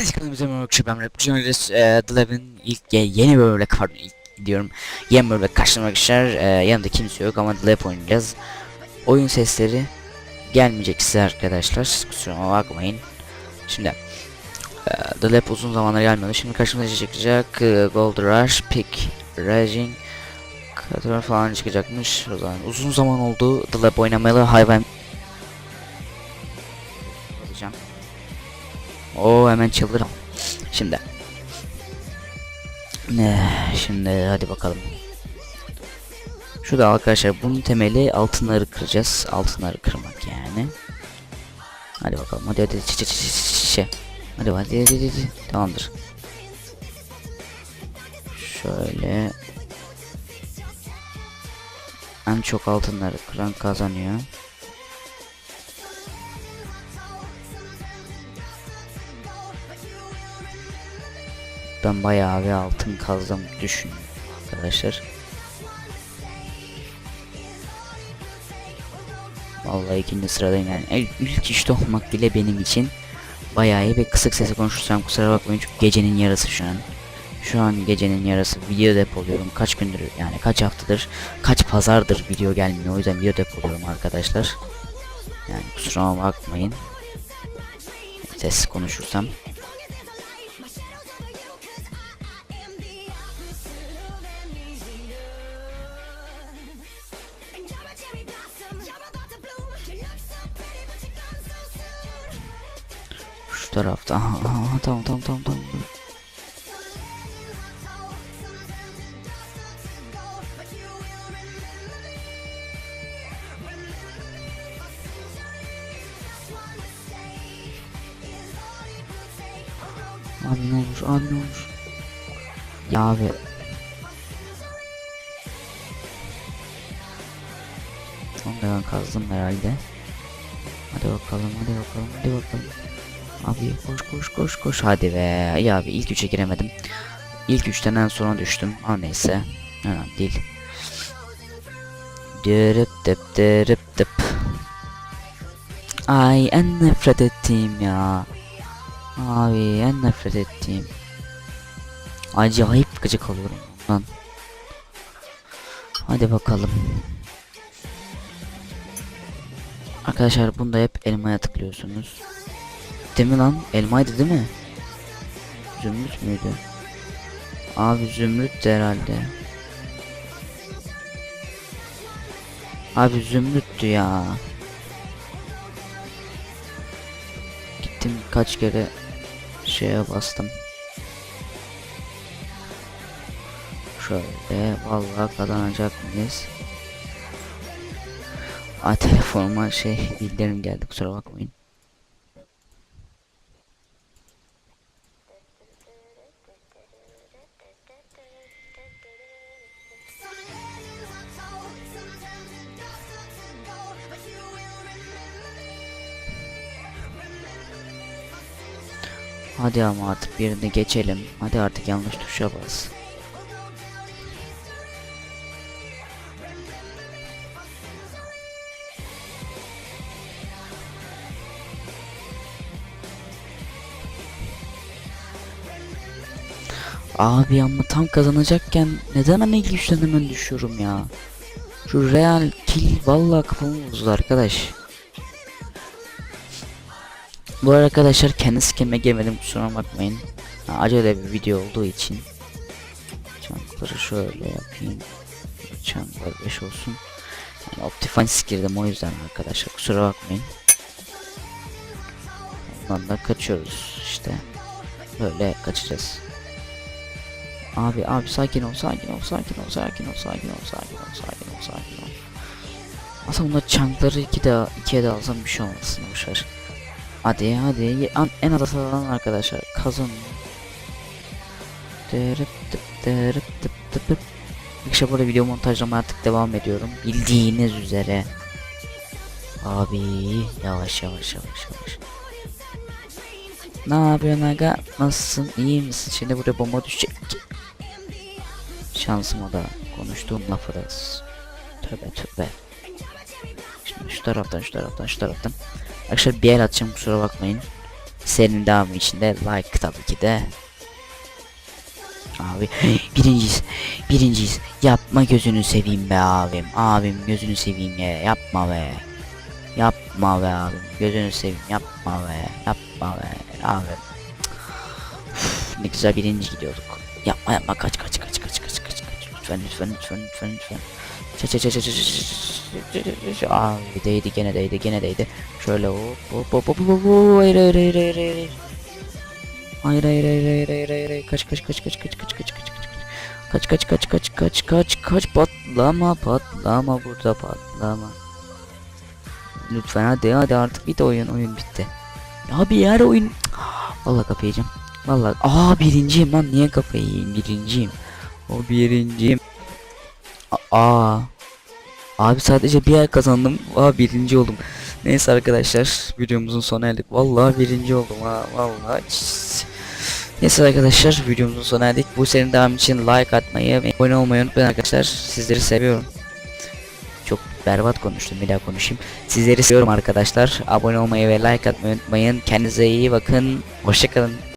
arkadaşlar ben Rap Journalist e, The Lab'in ilk ye- yeni bölümüyle pardon diyorum. Yeni bölümle karşılamak arkadaşlar e, yanımda kimse yok ama The Lab oynayacağız. Oyun sesleri gelmeyecek size arkadaşlar kusura bakmayın. Şimdi e, The Lab uzun zamanlar gelmiyordu. Şimdi karşımıza çıkacak? E, Gold Rush Pick Raging Cutter falan çıkacakmış. O zaman uzun zaman oldu The Lab oynamayalı hayvan o hemen çıldırım. Şimdi. Ne? Şimdi hadi bakalım. Şurada arkadaşlar bunun temeli altınları kıracağız. Altınları kırmak yani. Hadi bakalım. Hadi hadi çi çi çi çi. Hadi hadi hadi hadi. Tamamdır. Şöyle. En çok altınları kıran kazanıyor. Ben bayağı bir altın kazdım düşün arkadaşlar. Vallahi ikinci sıradayım yani. El- İlk işte olmak bile benim için bayağı iyi ve kısık sesle konuşursam kusura bakmayın çünkü gecenin yarısı şu an. Şu an gecenin yarısı video depoluyorum. Kaç gündür yani kaç haftadır kaç pazardır video gelmiyor o yüzden video depoluyorum arkadaşlar. Yani kusura bakmayın. Ses konuşursam. Tarafta. Aha, aha, tamam tamam tamam tamam. Abi ne olur, abi ne olur. Ya abi. Da ben kazdım herhalde. Hadi bakalım, hadi bakalım, hadi bakalım. Abi koş koş koş koş hadi be. İyi abi ilk üçe giremedim. İlk üçten en sona düştüm. Ama neyse. Önemli değil. Dırıp dıp dırıp dıp. Ay en nefret ettiğim ya. Abi en nefret ettiğim. Acayip gıcık oluyorum lan. Hadi bakalım. Arkadaşlar bunda hep elmaya tıklıyorsunuz. Mi lan? Elmaydı değil mi? Zümrüt müydü? Abi zümrüt de herhalde. Abi zümrüttü ya. Gittim kaç kere şeye bastım. Şöyle vallahi kazanacak mıyız? Aa telefonuma şey bildirim geldi kusura bakmayın. Hadi ama artık birini geçelim. Hadi artık yanlış tuşa bas. Abi ama tam kazanacakken neden ben ilk üçten hemen düşüyorum ya? Şu real kill vallahi kafamı bozdu arkadaş. Bu arada arkadaşlar kendi skinime girmedim kusura bakmayın. Ha, acele bir video olduğu için. Çankları şöyle yapayım. Çanklar 5 olsun. Yani Optifine girdim o yüzden arkadaşlar kusura bakmayın. Ondan da kaçıyoruz işte. Böyle kaçacağız. Abi abi sakin ol sakin ol sakin ol sakin ol sakin ol sakin ol sakin ol sakin ol. Aslında bunda çankları iki de ikiye de alsam bir şey olmasın boşver. Hadi hadi en az alan arkadaşlar kazan. Dırıp tıp dırıp tıp tıp tıp. İşte burada video montajlama artık devam ediyorum. Bildiğiniz üzere. Abi yavaş yavaş yavaş yavaş. Ne yapıyorsun aga? Nasılsın? İyi misin? Şimdi buraya bomba düşecek. Şansıma da konuştuğum lafı da Tövbe tövbe. Şimdi şu taraftan şu taraftan şu taraftan. Arkadaşlar bir el atacağım kusura bakmayın. serinin devamı için de like tabii ki de. Abi birinciyiz. Birinciyiz. Yapma gözünü seveyim be abim. Abim gözünü seveyim ya. Yapma be. Yapma be abim. Gözünü seveyim. Yapma be. Yapma be. Abim. Ne güzel birinci gidiyorduk. Yapma yapma kaç kaç kaç kaç kaç kaç kaç. Lütfen lütfen lütfen lütfen lütfen. Çat çat çat çat çat. Abi değdi gene değdi gene değdi. Şöyle hop hop hop hop hop. Hayır hayır hayır hayır hayır. Hayır hayır hayır hayır hayır hayır hayır kaç kaç kaç kaç kaç kaç kaç kaç kaç kaç kaç kaç kaç kaç kaç patlama patlama burada patlama lütfen hadi hadi artık bitti oyun oyun bitti abi her oyun vallahi kapayacağım vallahi aa birinciyim lan niye kafayı birinciyim o birinciyim aa abi sadece bir ay kazandım aa birinci oldum neyse arkadaşlar videomuzun sonuna geldik vallahi birinci oldum ha vallahi Neyse arkadaşlar videomuzun sonuna geldik. Bu serinin devamı için like atmayı ve abone olmayı unutmayın arkadaşlar. Sizleri seviyorum. Çok berbat konuştum bir daha konuşayım. Sizleri seviyorum arkadaşlar. Abone olmayı ve like atmayı unutmayın. Kendinize iyi bakın. Hoşçakalın.